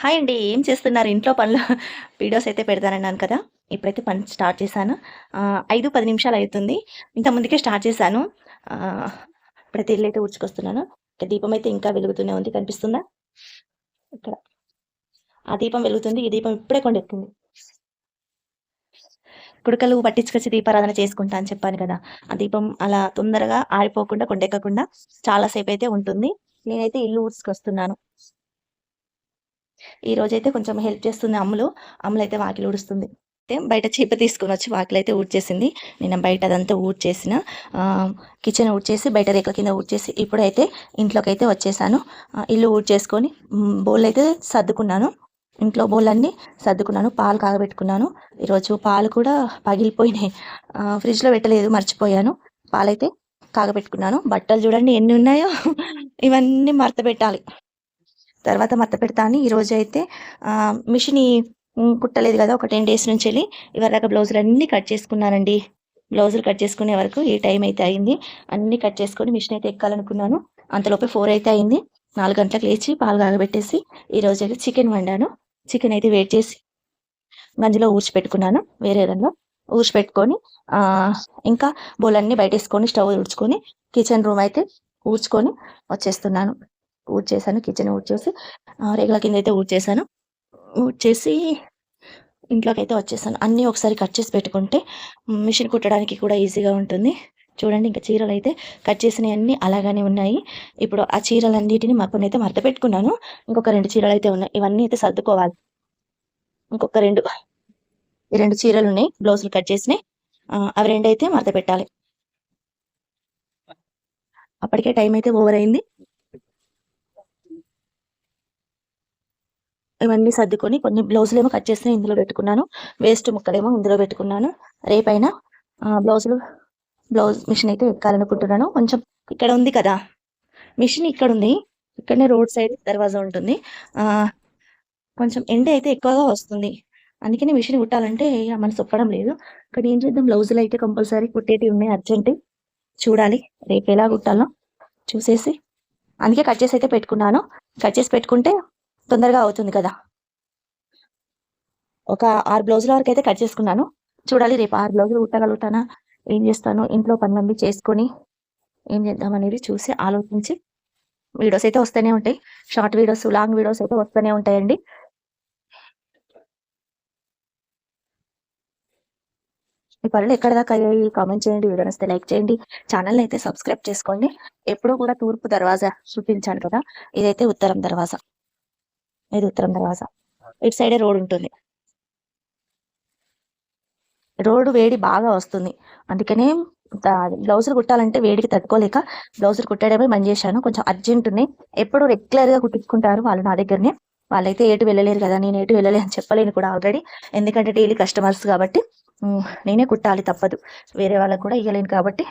Hi అండి. ఏం చేస్తున్నారు? ఇంట్లో పనులు వీడియోస్ అయితే పెడతానన్నాను కదా! ఇప్పుడైతే పని స్టార్ట్ చేశాను. ఐదు పది నిమిషాలు అవుతుంది ఇంత ముందుకే స్టార్ట్ చేశాను. ఆహ్, ఇప్పుడైతే ఇల్లైతే ఊడ్చుకొస్తున్నాను. ఇక దీపం అయితే ఇంకా వెలుగుతూనే ఉంది. కనిపిస్తుందా? ఇక్కడ. ఆ దీపం వెలుగుతుంది. ఈ దీపం ఇప్పుడే కొండెక్కింది. కుడుకలు పట్టించుకొచ్చి దీపారాధన చేసుకుంటా అని చెప్పాను కదా! ఆ దీపం అలా తొందరగా ఆరిపోకుండా, కొండెక్కకుండా చాలా అయితే ఉంటుంది. నేనైతే ఇల్లు ఊడ్చుకొస్తున్నాను. ఈరోజైతే కొంచెం హెల్ప్ చేస్తుంది అమ్ములు. అమ్ములైతే వాకిలి ఊడుస్తుంది. అయితే బయట చీపురు తీసుకొనొచ్చి వాకిలైతే ఊడ్చేసింది. నేను బయట అదంతా ఊడ్చేసిన. కిచెన్ ఊడ్చేసి, బయట రేకుల కింద ఊడ్చేసి, ఇప్పుడైతే ఇంట్లోకైతే వచ్చేసాను. ఆహ్, ఇల్లు ఊడ్చేసుకొని హ్మ్, బోళ్ళైతే సర్దుకున్నాను. ఇంట్లో బోళ్ళన్నీ సర్దుకున్నాను. పాలు కాగబెట్టుకున్నాను. ఈరోజు పాలు కూడా పగిలిపోయినాయి. ఫ్రిడ్జ్‌లో పెట్టలేదు మర్చిపోయాను. పాలైతే కాగబెట్టుకున్నాను. బట్టలు చూడండి ఎన్ని ఉన్నాయో ఇవన్నీ మడతపెట్టాలి. తర్వాత మత్త పెడతాను ఈరోజు అయితే మిషన్ కుట్టలేదు కదా! ఒక 10 డేస్ నుంచి వెళ్ళి ఇవ్వదాకా బ్లౌజులు అన్నీ కట్ చేసుకున్నానండి. బ్లౌజులు కట్ చేసుకునే వరకు ఈ టైం అయితే అయింది. అన్నీ కట్ చేసుకొని మిషన్ అయితే ఎక్కాలనుకున్నాను. అంతలోపే ఫోర్ అయితే అయింది. నాలుగు గంటలకు లేచి పాలు కాగబెట్టేసి ఈరోజైతే చికెన్ వండాను. చికెన్ అయితే వేట్ చేసి గంజిలో ఊడ్చి పెట్టుకున్నాను. వేరే దానిలో ఊడ్చి పెట్టుకొని ఆహ్, ఇంకా బోళ్ళన్నీ బయటేసుకొని స్టవ్ ఊడ్చుకొని కిచెన్ రూమ్ అయితే ఊడ్చుకొని వచ్చేస్తున్నాను. ఊడ్చేసాను. కిచెన్ ఊడ్చేసి ఆహ్, రేకుల కిందైతే ఊడ్చేసాను. ఊడ్చేసి అయితే వచ్చేసాను. అన్నీ ఒకసారి కట్ చేసి పెట్టుకుంటే మిషన్ కుట్టడానికి కూడా ఈజీగా ఉంటుంది. చూడండి ఇంకా చీరలు అయితే కట్ చేసినవన్నీ అలాగానే ఉన్నాయి. ఇప్పుడు ఆ చీరలన్నిటిని మ కొన్నైతే మడతపెట్టుకున్నాను. ఇంకొక రెండు చీరలు అయితే ఉన్నాయి. ఇవన్నీ అయితే సర్దుకోవాలి. ఇంకొక రెండు ఈ రెండు చీరలు ఉన్నాయి బ్లౌజులు కట్ చేసినాయి అవి రెండు అయితే రెండైతే మడతపెట్టాలి. అప్పటికే టైం అయితే ఓవర్ అయింది. ఇవన్నీ సర్దుకొని కొన్ని బ్లౌజులేమో కట్ చేసి ఇందులో పెట్టుకున్నాను. వేస్ట్ ముక్కలేమో ఇందులో పెట్టుకున్నాను. రేపైనా బ్లౌజులు బ్లౌజ్ మిషన్ అయితే ఎక్కాలనుకుంటున్నాను. కొంచెం ఇక్కడ ఉంది కదా! మిషన్ ఇక్కడ ఉంది ఇక్కడనే రోడ్ సైడ్ దర్వాజా ఉంటుంది. కొంచెం ఎండ అయితే ఎక్కువగా వస్తుంది. అందుకనే మిషన్ కుట్టాలంటే మనసు ఒప్పడం లేదు. ఇక్కడ ఏం చేద్దాం అయితే కంపల్సరీ కుట్టేటివి ఉన్నాయి అర్జెంట్. చూడాలి రేపు ఎలా కుట్టాలో చూసేసి అందుకే కట్ చేసి అయితే పెట్టుకున్నాను. కట్ చేసి పెట్టుకుంటే తొందరగా అవుతుంది కదా! ఒక ఆరు బ్లౌజుల అయితే కట్ చేసుకున్నాను. చూడాలి రేపు ఆరు బ్లౌజులు ఉట్టగలుగుతానా ఏం చేస్తాను ఇంట్లో పనులన్నీ చేసుకొని ఏం చేద్దాం అనేది చూసి ఆలోచించి వీడియోస్ అయితే వస్తూనే ఉంటాయి. షార్ట్ వీడియోస్, లాంగ్ వీడియోస్ అయితే వస్తూనే ఉంటాయండి. మీ పనులు ఎక్కడి దాకా అయ్యాయి? కామెంట్ చేయండి. వీడియో నచ్చితే లైక్ చేయండి. ఛానల్ అయితే సబ్స్క్రైబ్ చేసుకోండి. ఎప్పుడూ కూడా తూర్పు దర్వాజా చూపించాను కదా! ఇదైతే ఉత్తరం దర్వాజా. ఇది ఉత్తరం దర్వాజా. ఇటు సైడే రోడ్ ఉంటుంది. రోడ్డు వేడి బాగా వస్తుంది. అందుకనే బ్లౌజులు కుట్టాలంటే వేడికి తట్టుకోలేక బ్లౌజులు కుట్టడమే బంద్ చేశాను. కొంచెం అర్జెంట్ ఉన్నాయి. ఎప్పుడు రెగ్యులర్‌గా కుట్టించుకుంటారు వాళ్ళు నా దగ్గరనే. వాళ్ళైతే ఎటు వెళ్ళలేరు కదా! నేను ఎటు వెళ్ళలే అని చెప్పలేను కూడా ఆల్రెడీ. ఎందుకంటే డైలీ కస్టమర్స్ కాబట్టి నేనే కుట్టాలి తప్పదు. వేరే వాళ్ళకి కూడా ఇవ్వలేను కాబట్టి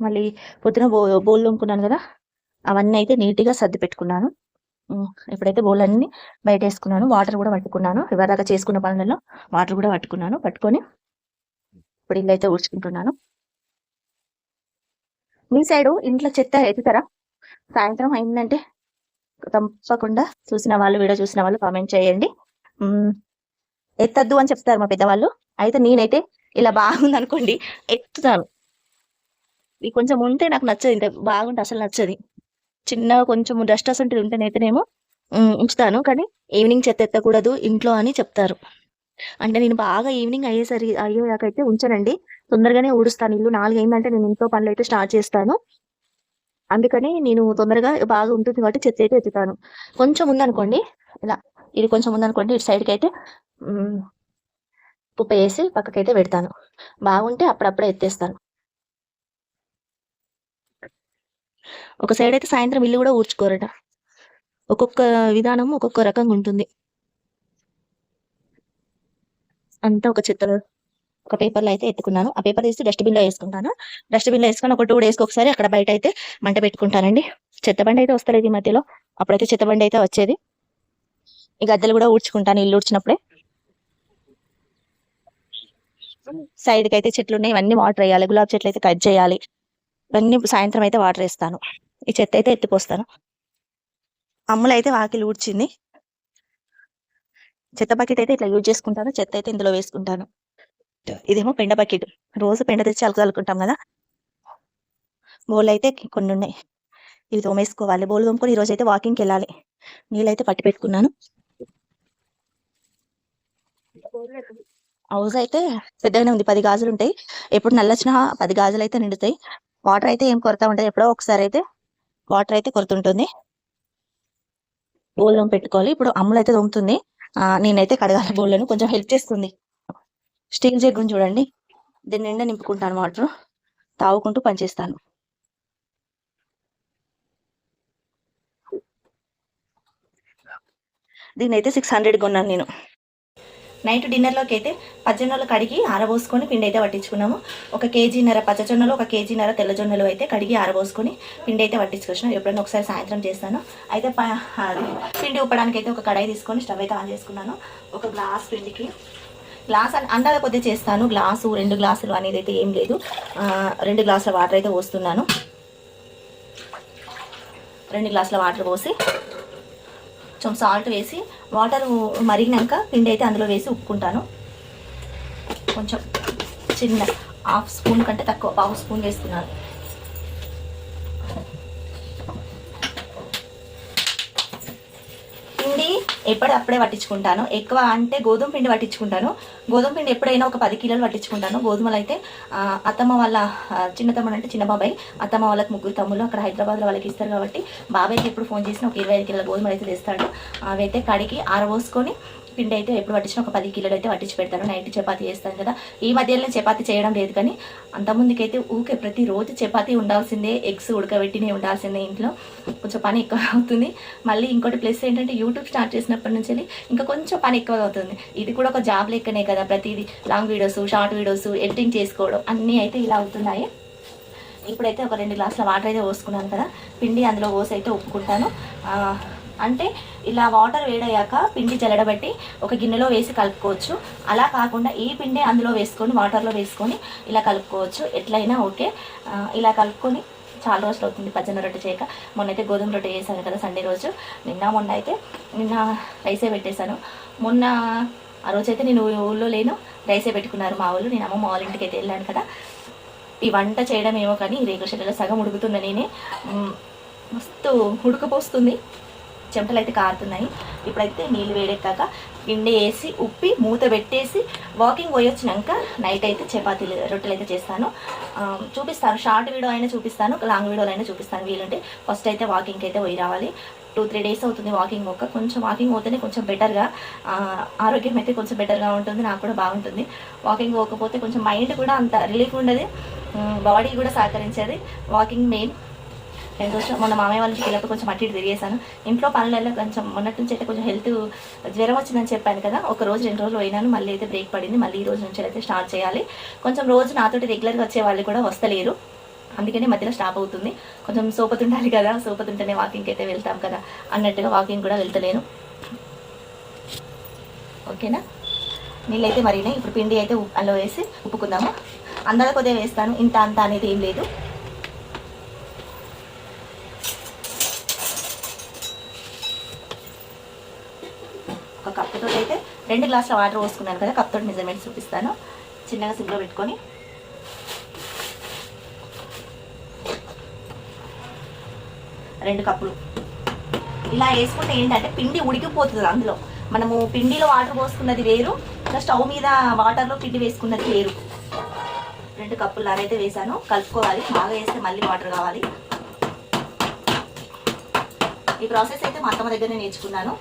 మళ్ళీ పొద్దున బో బోళ్ళు కదా! అవన్నీ అయితే నీట్‌గా సర్ది పెట్టుకున్నాను. హ్మ్, ఇప్పుడైతే బయట వేసుకున్నాను వాటర్ కూడా పట్టుకున్నాను. ఇప్పటిదాకా చేసుకున్న పనులలో వాటర్ కూడా పట్టుకున్నాను. పట్టుకొని ఇప్పుడు ఇల్లు అయితే ఊడ్చుకుంటున్నాను. మీ సైడు ఇంట్లో చెత్త ఎత్తుతారా? సాయంత్రం అయిందంటే తప్పకుండా చూసిన వాళ్ళు వీడియో చూసిన వాళ్ళు కామెంట్ చేయండి. ఎత్తద్దు అని చెప్తారు మా పెద్దవాళ్ళు. అయితే నేనైతే ఇలా బాగుందనుకోండి ఎత్తుతాను. ఇది కొంచెం ఉంటే నాకు నచ్చదు. ఇంత బాగుంటే అసలు నచ్చది. చిన్నగా కొంచెం డస్ట్ అసంటిది ఉంటేనైతేనేమో ఉంచుతాను. కానీ ఈవినింగ్ చెత్త ఎత్తకూడదు ఇంట్లో అని చెప్తారు. అంటే నేను బాగా ఈవినింగ్ అయ్యేసరి అయ్యేదాకైతే ఉంచనండి. తొందరగానే ఊడుస్తాను ఇల్లు. నాలుగైందంటే నేను ఇంట్లో పనులు అయితే స్టార్ట్ చేస్తాను. అందుకని నేను తొందరగా బాగా ఉంటుంది కాబట్టి చెత్త అయితే ఎత్తుతాను. కొంచెం ఉందనుకోండి ఇలా ఇది కొంచెం ఉందనుకోండి ఇటు సైడ్కి అయితే ఉప్పు వేసి పక్కకైతే పెడతాను. బాగుంటే అప్పుడప్పుడే ఎత్తేస్తాను. ఒక సైడ్ అయితే సాయంత్రం ఇల్లు కూడా ఊడ్చుకోరట. ఒక్కొక్క విధానం ఒక్కొక్క రకంగా ఉంటుంది. అంతా ఒక చెత్త ఒక పేపర్‌లో అయితే ఎత్తుకున్నాను. ఆ పేపర్ తీసి డస్ట్‌బిన్‌లో వేసుకుంటాను డస్ట్‌బిన్‌లో వేసుకొని ఒక టూ డేస్‌కి ఒకసారి అక్కడ అయితే మంట పెట్టుకుంటానండి. చెత్త అయితే వస్తలేదు ఈ మధ్యలో. అప్పుడైతే చెత్త అయితే వచ్చేది. ఈ గద్దెలు కూడా ఊడ్చుకుంటాను ఇల్లు ఊడ్చినప్పుడే. సైడ్కి అయితే చెట్లు ఉన్నాయి ఇవన్నీ వాటర్ వేయాలి గులాబీ చెట్లు అయితే కట్ చేయాలి. ఇవన్నీ సాయంత్రం అయితే వాటర్ వేస్తాను. ఈ చెత్త అయితే ఎత్తిపోస్తాను. అమ్ములైతే వాకిలి ఊడ్చింది. చెత్త బకెట్ అయితే ఇట్లా యూజ్ చేసుకుంటాను. చెత్త అయితే ఇందులో వేసుకుంటాను. ఇదేమో పెండ బకెట్. రోజు పెండ తెచ్చి అలకలుకుంటాం కదా. బోల్ అయితే కొన్ని ఉన్నాయి. ఇవి తోమేసుకోవాలి. బోల్ తోముకొని ఈ రోజు అయితే వాకింగ్కి వెళ్ళాలి. నీళ్ళైతే పట్టి పెట్టుకున్నాను. హౌస్ అయితే పెద్దగానే ఉంది. పది గాజులు ఉంటాయి. ఎప్పుడు నల్లొచ్చినా పది గాజులు అయితే నిండుతాయి. వాటర్ అయితే ఏం కొరత ఉంటుంది ఎప్పుడో ఒకసారి అయితే వాటర్ అయితే కొరత ఉంటుంది బోల్ పెట్టుకోవాలి. ఇప్పుడు అమ్ములు అయితే దొంగతుంది నేనైతే కడగాలి బోళ్ళను కొంచెం హెల్ప్ చేస్తుంది. స్టీల్ జగ్గు చూడండి. దీని నిండా నింపుకుంటాను వాటర్. తాగుకుంటూ పనిచేస్తాను. దీని అయితే సిక్స్ హండ్రెడ్ కొన్నాను నేను. నైట్ డిన్నర్లోకి అయితే పచ్చజొన్నలు కడిగి ఆరబోసుకొని పిండి అయితే పట్టించుకున్నాము. ఒక కేజీన్నర పచ్చజొన్నలు ఒక కేజీన్నర తెల్లజొన్నలు అయితే కడిగి ఆరబోసుకొని పిండి అయితే పట్టించుకొచ్చినాం. ఎప్పుడైనా ఒకసారి సాయంత్రం చేస్తాను. అయితే ప- పిండి ఉప్పడానికి అయితే ఒక కడాయి తీసుకొని స్టవ్ అయితే ఆన్ చేసుకున్నాను. ఒక గ్లాస్ పిండికి. గ్లాస్ అని అందాల కొద్దీ చేస్తాను. గ్లాసు రెండు గ్లాసులు అనేది అయితే ఏం లేదు. రెండు గ్లాసుల వాటర్ అయితే పోస్తున్నాను. రెండు గ్లాసుల వాటర్ పోసి కొంచెం సాల్ట్ వేసి వాటర్ మరిగినాక పిండి అయితే అందులో వేసి ఉప్పుకుంటాను. కొంచెం చిన్న హాఫ్ స్పూన్ కంటే తక్కువ పావు స్పూన్ వేసుకున్నాను ఎప్పటికప్పుడే ఎప్పుడప్పుడే పట్టించుకుంటాను ఎక్కువ అంటే గోధుమ పిండి పట్టించుకుంటాను. గోధుమ పిండి ఎప్పుడైనా ఒక పది కిలోలు పట్టించుకుంటాను. గోధుమలు అయితే అత్తమ్మ వాళ్ళ చిన్న తమ్ముడు అంటే చిన్న బాబాయ్ అత్తమ్మ వాళ్ళకి ముగ్గురు తమ్ముళ్ళు అక్కడ హైదరాబాద్లో వాళ్ళకి ఇస్తారు కాబట్టి బాబాయ్కి ఎప్పుడు ఫోన్ చేసినా ఒక ఇరవై ఐదు కిలోల గోధుమలు అయితే తెస్తాడు. అవి అయితే కడిగి ఆరబోసుకొని పిండి అయితే ఎప్పుడు పట్టించిన ఒక పది కిలోలు అయితే పట్టించి పెడతాను నైట్ చపాతి చేస్తాను కదా. ఈ మధ్యలో చపాతి చేయడం లేదు కానీ అంతకుముందుకైతే ఊకే ప్రతిరోజు చపాతీ ఉండాల్సిందే ఎగ్స్ ఉడకబెట్టినే ఉండాల్సిందే ఇంట్లో. కొంచెం పని ఎక్కువ అవుతుంది. మళ్ళీ ఇంకోటి ప్లస్ ఏంటంటే యూట్యూబ్ స్టార్ట్ చేసినప్పటి నుంచి ఇంకా కొంచెం పని ఎక్కువ అవుతుంది. ఇది కూడా ఒక జాబ్ లెక్కనే కదా. ప్రతిదీ long videos short videos editing చేసుకోవడం అన్నీ అయితే ఇలా అవుతున్నాయి. ఇప్పుడైతే ఒక రెండు గ్లాసుల వాటర్ అయితే పోసుకున్నాను కదా. పిండి అందులో పోసి అయితే ఒప్పుకుంటాను. అంటే ఇలా వాటర్ వేడయ్యాక పిండి జల్లడబెట్టి ఒక గిన్నెలో వేసి కలుపుకోవచ్చు. అలా కాకుండా ఈ పిండి అందులో వేసుకొని వాటర్లో వేసుకొని ఇలా కలుపుకోవచ్చు. ఎట్లయినా ఓకే. ఇలా కలుపుకొని చాలా రోజులు అవుతుంది పచ్చని రొట్టె చేయక. మొన్న అయితే గోధుమ రొట్టె చేశాను కదా సండే రోజు. నిన్న మొన్న అయితే నిన్న రైసే పెట్టేశాను. మొన్న ఆ రోజు అయితే నేను ఊళ్ళో లేను. రైసే పెట్టుకున్నారు మా ఊళ్ళో. నేను అమ్మమ్మ వాళ్ళ ఇంటికి అయితే వెళ్ళాను కదా. ఈ వంట చేయడం ఏమో కానీ ఈ రేగు షెడ్లలో సగం ఉడుకుతున్నా నేనే మస్తు ఉడకపోస్తుంది. చెమటలు అయితే కారుతున్నాయి. ఇప్పుడైతే నీళ్ళు వేడెక్కాక పిండి వేసి ఉప్పి మూత పెట్టేసి వాకింగ్ పోయొచ్చినాక నైట్ అయితే చపాతీలు రొట్టెలు అయితే చేస్తాను చూపిస్తాను. షార్ట్ వీడియో అయినా చూపిస్తాను. లాంగ్ వీడియోలో అయినా చూపిస్తాను. వీలుంటే ఫస్ట్ అయితే వాకింగ్కి అయితే పోయి రావాలి. టూ త్రీ డేస్ అవుతుంది వాకింగ్ ఒక కొంచెం వాకింగ్ పోతేనే కొంచెం బెటర్గా ఆరోగ్యం అయితే కొంచెం బెటర్గా ఉంటుంది. నాకు కూడా బాగుంటుంది. వాకింగ్ పోకపోతే కొంచెం మైండ్ కూడా అంత రిలీఫ్ ఉండదు. బాడీ కూడా సహకరించేది. వాకింగ్ మెయిన్ రెండు రోజులు మొన్న మామయ్య వాళ్ళ ఇంటికి వెళ్ళినప్పుడు కొంచెం అటు ఇటు తిరిగేశాను. ఇంట్లో పనులలో కొంచెం మొన్నటి నుంచి అయితే కొంచెం హెల్త్ జ్వరం వచ్చిందని చెప్పాను కదా ఒక రోజు రెండు రోజులు పోయినాను మళ్ళీ అయితే బ్రేక్ పడింది మళ్ళీ ఈ రోజు నుంచి అయితే స్టార్ట్ చేయాలి. కొంచెం రోజు నాతోటి రెగ్యులర్గా వచ్చే వాళ్ళు కూడా వస్తలేరు. అందుకని మధ్యలో స్టాప్ అవుతుంది. కొంచెం సోపతుండాలి కదా సోపతుంటేనే వాకింగ్కి అయితే వెళ్తాం కదా అన్నట్టుగా వాకింగ్ కూడా వెళ్తలేను. ఓకేనా? నీళ్ళైతే మరిగినాయి. ఇప్పుడు పిండి అయితే ఉప్పు- అందులో వేసి ఉప్పుకుందాము. అందరూ కొద్దిగా వేస్తాను. ఇంత అంత అనేది ఏం లేదు ఒక కప్పుతో అయితే రెండు గ్లాసుల వాటర్ పోసుకున్నాను కదా కప్తో మెజర్మెంట్ చూపిస్తాను. చిన్నగా సిమ్లో పెట్టుకొని. రెండు కప్పులు. ఇలా వేసుకుంటే ఏంటంటే పిండి ఉడికిపోతుంది అందులో. మనము పిండిలో వాటర్ పోసుకున్నది వేరు ఇంకా స్టవ్ మీద వాటర్లో పిండి వేసుకున్నది వేరు. రెండు కప్పులు అయితే వేసాను కలుపుకోవాలి. బాగా వేస్తే మళ్ళీ వాటర్ కావాలి. ఈ ప్రాసెస్ అయితే మా అత్తమ్మ దగ్గర నేర్చుకున్నాను.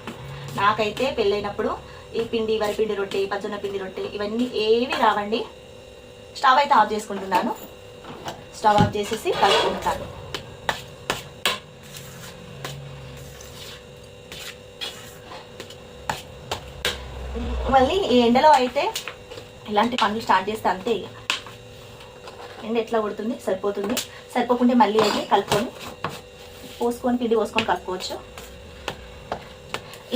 నాకైతే పెళ్ళైనప్పుడు ఈ పిండి వరిపిండి రొట్టె పచ్చొన్న పిండి రొట్టె ఇవన్నీ ఏవి రావండి. స్టవ్ అయితే ఆఫ్ చేసుకుంటున్నాను. స్టవ్ ఆఫ్ చేసేసి కలుపుకుంటాను. మళ్ళీ ఈ ఎండలో అయితే ఇలాంటి పనులు స్టార్ట్ చేస్తే అంతే ఇక. ఎండ ఎట్లా కొడుతుంది? సరిపోతుంది. సరిపోకుంటే మళ్ళీ అయితే కలుపుకొని పోసుకొని పిండి పోసుకొని కలుపుకోవచ్చు.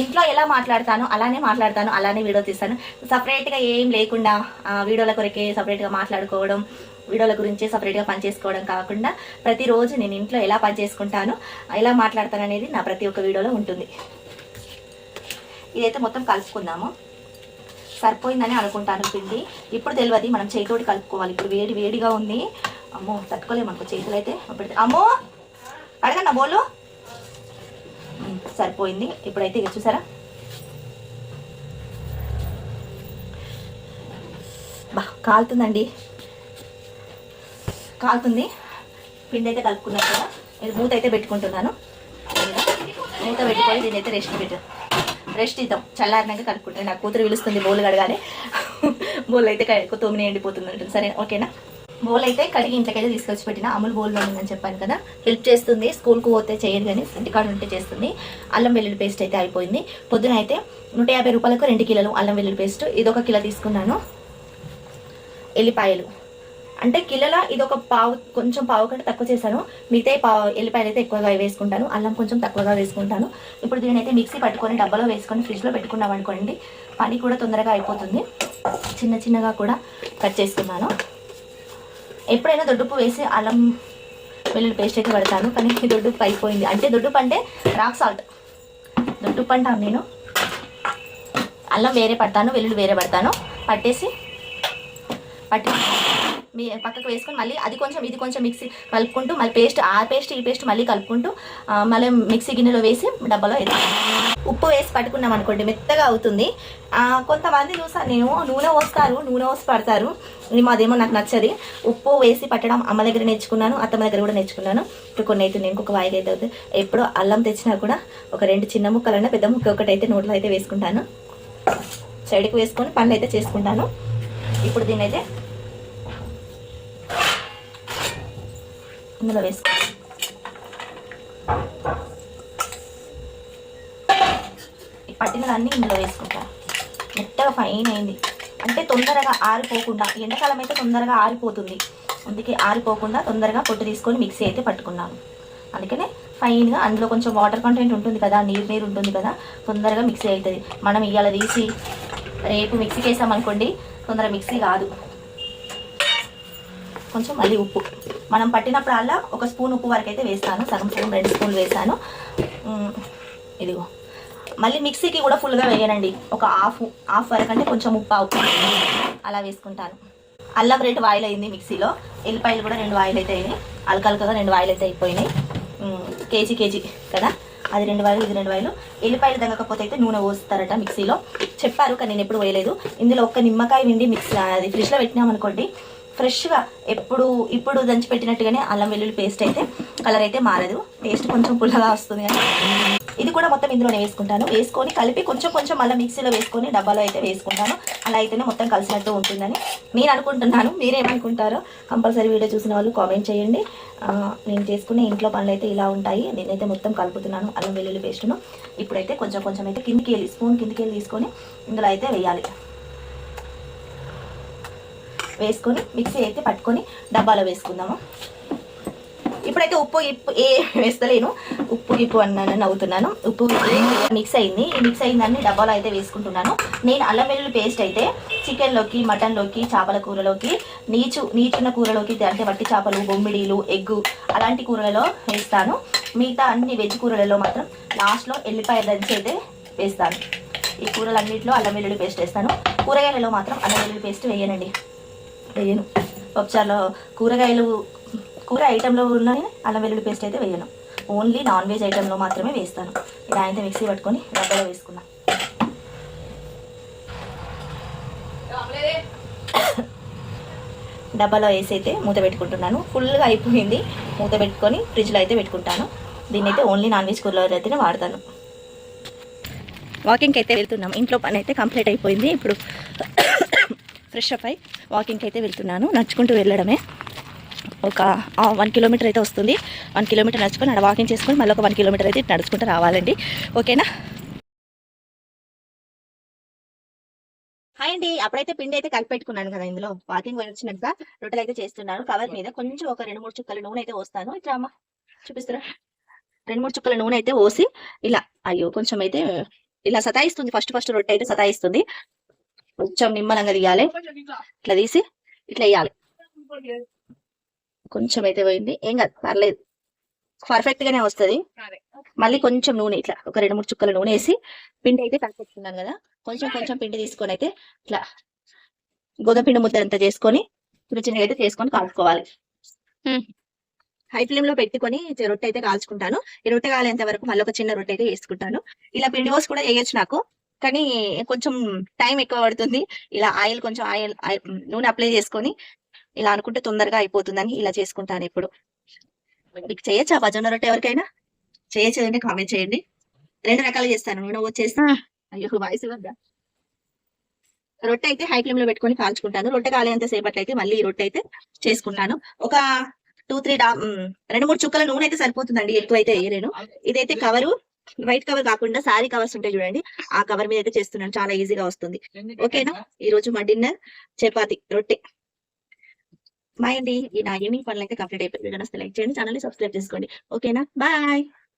ఇంట్లో ఎలా మాట్లాడతాను అలానే మాట్లాడతాను అలానే వీడియో తీస్తాను. సపరేట్గా ఏం లేకుండా వీడియోల కొరకే సపరేట్గా మాట్లాడుకోవడం వీడియోల గురించి సపరేట్గా పని చేసుకోవడం కాకుండా ప్రతిరోజు నేను ఇంట్లో ఎలా పని చేసుకుంటాను ఎలా మాట్లాడతాను అనేది నా ప్రతి ఒక్క వీడియోలో ఉంటుంది. ఇదైతే మొత్తం కలుపుకుందాము. సరిపోయిందని అనుకుంటాను పిండి. ఇప్పుడు తెలియదు మనం చేతితోటి కలుపుకోవాలి. ఇప్పుడు వేడి వేడిగా ఉంది. అమ్మో తట్టుకోలేము అనుకో చేతులు అయితే అమ్మో! అడగండి బోలు. సరిపోయింది. ఇప్పుడైతే ఇక చూసారా? బా కాలుతుందండి. కాలుతుంది. పిండి అయితే కలుపుకున్నాను కదా. ఇది మూత అయితే పెట్టుకుంటున్నాను. మూత పెట్టుకొని దీని అయితే రెస్ట్ పెట్టాను రెస్ట్ ఇద్దాం. చల్లారినాక కలుపుకుంటాను. నా కూతురు పిలుస్తుంది బోలు కడగాలి బోల్ అయితే తోమిని ఎండిపోతుంది అంటుంది సరే ఓకేనా? బోల్ అయితే కడిగి ఇంట్లోకైతే తీసుకొచ్చి పెట్టిన. అమూల్ బోల్లో ఉందని చెప్పాను కదా. హెల్ప్ చేస్తుంది. స్కూల్కి పోతే చేయదు కానీ ఇంటికాడ ఉంటే చేస్తుంది. అల్లం వెల్లుల్లి పేస్ట్ అయితే అయిపోయింది. పొద్దున అయితే నూట యాభై రూపాయలకు రెండు కిలోలు అల్లం వెల్లుల్లి పేస్ట్. ఇది ఒక కిలో తీసుకున్నాను. ఎల్లిపాయలు. అంటే కిలోల ఇది ఒక పావు కొంచెం పావు కంటే తక్కువ చేశాను. మిగతా పావు ఎల్లిపాయలు అయితే ఎక్కువగా వేసుకుంటాను. అల్లం కొంచెం తక్కువగా వేసుకుంటాను. ఇప్పుడు దీని అయితే మిక్సీ పట్టుకొని డబ్బాలో వేసుకొని ఫ్రిడ్జ్లో పెట్టుకున్నాం అనుకోండి. పని కూడా తొందరగా అయిపోతుంది. చిన్న చిన్నగా కూడా కట్ చేసుకున్నాను. ఎప్పుడైనా దొడ్డుపు వేసి అల్లం వెల్లుల్లి పేస్ట్ అయితే పెడతాను కానీ దొడ్డుప్పు అయిపోయింది. అంటే దొడ్డుప్పు అంటే రాక్ సాల్ట్. దొడ్డుప్పు అంటాను నేను. అల్లం వేరే పడతాను వెల్లుల్లి వేరే పడతాను. పట్టేసి పట్టి మీ పక్కకు వేసుకొని మళ్ళీ అది కొంచెం ఇది కొంచెం మిక్సీ కలుపుకుంటూ మళ్ళీ పేస్ట్ ఆ పేస్ట్ ఈ పేస్ట్ మళ్ళీ కలుపుకుంటూ మళ్ళీ మిక్సీ గిన్నెలో వేసి డబ్బాలో వేస్తాను ఉప్పు వేసి పట్టుకున్నాం అనుకోండి మెత్తగా అవుతుంది. కొంతమంది చూసాను నేను నూనె పోస్తారు నూనె పోసి పడతారు. ఇది మాదేమో నాకు నచ్చది. ఉప్పు వేసి పట్టడం అమ్మ దగ్గర నేర్చుకున్నాను అత్తమ్మ దగ్గర కూడా నేర్చుకున్నాను. ఇప్పుడు కొన్ని అయితే నేను ఇంకొక వాయిగా అయితే అవుతుంది. ఎప్పుడో అల్లం తెచ్చినా కూడా ఒక రెండు చిన్న ముక్కలన్నా పెద్ద ముక్క ఒకటి అయితే నోట్లో అయితే వేసుకుంటాను. సైడ్కి వేసుకొని పనులు అయితే చేసుకుంటాను. ఇప్పుడు దీన్నైతే ఇందులో వేసుకో. ఈ పట్టినదాన్ని ఇందులో వేసుకుంటా. మెత్తగా ఫైన్ అయింది. అంటే తొందరగా ఆరిపోకుండా ఎండాకాలం అయితే తొందరగా ఆరిపోతుంది. అందుకే ఆరిపోకుండా తొందరగా పొట్టు తీసుకొని మిక్సీ అయితే పట్టుకున్నాను. అందుకనే ఫైన్గా అందులో కొంచెం వాటర్ కంటెంట్ ఉంటుంది కదా నీరు నీరు ఉంటుంది కదా తొందరగా మిక్సీ అవుతుంది. మనం ఇవాళ తీసి రేపు మిక్సీకి వేసామనుకోండి తొందరగా మిక్సీ కాదు. కొంచెం మళ్ళీ ఉప్పు. మనం పట్టినప్పుడల్లా ఒక స్పూన్ ఉప్పు వరకు అయితే వేస్తాను. సగం స్పూన్ రెండు స్పూన్లు వేసాను ఇదిగో. మళ్ళీ మిక్సీకి కూడా ఫుల్గా వేయనండి. ఒక హాఫ్ హాఫ్ వరకు అంటే కొంచెం ఉప్పు ఉప్పు. అలా వేసుకుంటాను. అల్లం రెండు వాయిల్ అయింది మిక్సీలో. ఎల్లిపాయలు కూడా రెండు వాయిల్ అయితే అయినాయి. అల్కల్కగా రెండు వాయిల్ అయితే అయిపోయినాయి. కేజీ కేజీ కదా? అది రెండు వాయిలు ఇది రెండు వాయిలు ఎల్లిపాయలు తగ్గకపోతే అయితే నూనె పోస్తారట మిక్సీలో. చెప్పారు కానీ నేను ఎప్పుడు వేయలేదు ఇందులో ఒక్క నిమ్మకాయ విండి మిక్స్ అది ఫ్రిడ్జ్లో పెట్టినామనుకోండి ఫ్రెష్గా ఎప్పుడు ఇప్పుడు దంచి పెట్టినట్టుగానే అల్లం వెల్లుల్లి పేస్ట్ అయితే కలర్ అయితే మారదు. టేస్ట్ కొంచెం పుల్లగా వస్తుంది కానీ ఇది కూడా మొత్తం ఇందులోనే వేసుకుంటాను. వేసుకొని కలిపి కొంచెం కొంచెం మళ్ళీ మిక్సీలో వేసుకొని డబ్బాలో అయితే వేసుకుంటాను. అలా అయితేనే మొత్తం కలిసినట్టు ఉంటుందని నేను అనుకుంటున్నాను. మీరేమనుకుంటారో కంపల్సరీ వీడియో చూసిన వాళ్ళు కామెంట్ చేయండి. నేను చేసుకునే ఇంట్లో పనులు అయితే ఇలా ఉంటాయి. నేనైతే మొత్తం కలుపుతున్నాను అల్లం వెల్లుల్లి పేస్ట్ను. ఇప్పుడైతే కొంచెం కొంచెం అయితే కిందికి వెళ్ళి స్పూన్ కిందికి వెళ్ళి తీసుకొని ఇందులో అయితే వేయాలి. వేసుకొని మిక్సీ అయితే పట్టుకొని డబ్బాలో వేసుకుందాము. ఇప్పుడైతే ఉప్పు ఇప్పు ఏ వేస్తలేను. ఉప్పు ఇప్పు అన్నాను నవ్వుతున్నాను. ఉప్పు మిక్స్ అయింది. మిక్స్ అయిందని డబ్బాలో అయితే వేసుకుంటున్నాను. నేను అల్లం వెల్లుల్లి పేస్ట్ అయితే చికెన్లోకి మటన్లోకి చేపల కూరలోకి నీచు నీచున్న కూరలోకి అంటే వట్టి చేపలు బొమ్మిడీలు ఎగ్గు అలాంటి కూరలలో వేస్తాను. మిగతా అన్ని వెజ్ కూరలలో మాత్రం లాస్ట్లో ఎల్లిపాయ దంచి అయితే వేస్తాను. ఈ కూరలన్నింటిలో అల్లం వెల్లుల్లి పేస్ట్ వేస్తాను. కూరగాయలలో మాత్రం అల్లం వెల్లుల్లి పేస్ట్ వేయనండి. వేయను. పప్పుచారులో కూరగాయలు కూర ఐటెంలో ఉన్న అల్లం వెల్లుల్లి పేస్ట్ అయితే వేయను. ఓన్లీ నాన్ వెజ్ ఐటెంలో మాత్రమే వేస్తాను. ఇలా అయితే మిక్సీ పట్టుకొని డబ్బాలో వేసుకున్నా. డబ్బాలో వేసి అయితే మూత పెట్టుకుంటున్నాను. ఫుల్గా అయిపోయింది. మూత పెట్టుకొని ఫ్రిడ్జ్లో అయితే పెట్టుకుంటాను. దీన్ని అయితే ఓన్లీ నాన్ వెజ్ కూరలో అయితేనే వాడతాను. వాకింగ్కి అయితే వెళ్తున్నాం. ఇంట్లో పని అయితే కంప్లీట్ అయిపోయింది. ఇప్పుడు ఫ్రెష్ అప్ అయి వాకింగ్కి అయితే వెళ్తున్నాను నడుచుకుంటూ వెళ్ళడమే. ఒక వన్ కిలోమీటర్ అయితే వస్తుంది. వన్ కిలోమీటర్ నడుచుకొని అక్కడ వాకింగ్ చేసుకొని మళ్ళీ ఒక వన్ కిలోమీటర్ అయితే నడుచుకుంటూ రావాలండి. ఓకేనా? హాయ్ అండి. అప్పుడైతే పిండి అయితే కలిపి పెట్టుకున్నాను కదా ఇందులో. వాకింగ్ వచ్చినాక రొట్టెలు అయితే చేస్తున్నాను. కవర్ మీద కొంచెం ఒక రెండు మూడు చుక్కల నూనె అయితే వస్తాను ఇట్లా అమ్మ చూపిస్తారా. రెండు మూడు చుక్కల నూనె అయితే పోసి ఇలా అయ్యో కొంచెం అయితే ఇలా సతాయిస్తుంది. ఫస్ట్ ఫస్ట్ రొట్టె అయితే సతాయిస్తుంది. కొంచెం నిమ్మలంగా తీయాలి. ఇట్లా తీసి ఇట్లా వేయాలి. కొంచెం అయితే పోయింది. ఏం కాదు పర్లేదు. పర్ఫెక్ట్ గానే వస్తది. మళ్ళీ కొంచెం నూనె ఇట్లా ఒక రెండు మూడు చుక్కల నూనె వేసి పిండి అయితే కలిపెట్టుకున్నాను కదా. కొంచెం కొంచెం పిండి తీసుకొని అయితే ఇట్లా గోధుమ పిండి ముద్ద అంతా చేసుకొని చిన్న చిన్నగా అయితే చేసుకొని కాల్చుకోవాలి. హై ఫ్లేమ్లో పెట్టుకొని రొట్టె అయితే కాల్చుకుంటాను. ఈ రొట్టె కాలేంత వరకు మళ్ళీ ఒక చిన్న రొట్టె అయితే వేసుకుంటాను. ఇలా పిండి పోసి కూడా వేయొచ్చు నాకు. కానీ కొంచెం టైం ఎక్కువ పడుతుంది. ఇలా ఆయిల్ కొంచెం ఆయిల్ నూనె అప్లై చేసుకొని ఇలా అనుకుంటే తొందరగా అయిపోతుందని ఇలా చేసుకుంటాను ఇప్పుడు. మీకు చేయొచ్చా భజన రొట్టె ఎవరికైనా? చేయొచ్చు కామెంట్ చేయండి. రెండు రకాలు చేస్తాను. నూనె వచ్చేసి ఆ. అయ్యో వాయిస్ వద్దా రొట్టె అయితే హై ఫ్లేమ్లో పెట్టుకొని కాల్చుకుంటాను. రొట్టె కాలేంత సేపట్లో అయితే మళ్ళీ ఈ రొట్టె అయితే చేసుకుంటాను. ఒక టూ త్రీ డా రెండు మూడు చుక్కల నూనె అయితే సరిపోతుందండి. ఎక్కువ అయితే వేయలేను. ఇదైతే కవరు వైట్ కవర్ కాకుండా సారీ కవర్స్ ఉంటాయి చూడండి. ఆ కవర్ మీద అయితే చేస్తున్నాను. చాలా ఈజీగా వస్తుంది. ఓకేనా ఈ రోజు మా డిన్నర్ చపాతి రొట్టె. బాయ్ అండి. ఈ నా ఈవినింగ్ పనులు అయితే కంప్లీట్ అయిపోయింది. నస్తే లైక్ చేయండి ఛానల్ సబ్స్క్రైబ్ చేసుకోండి. ఓకేనా బాయ్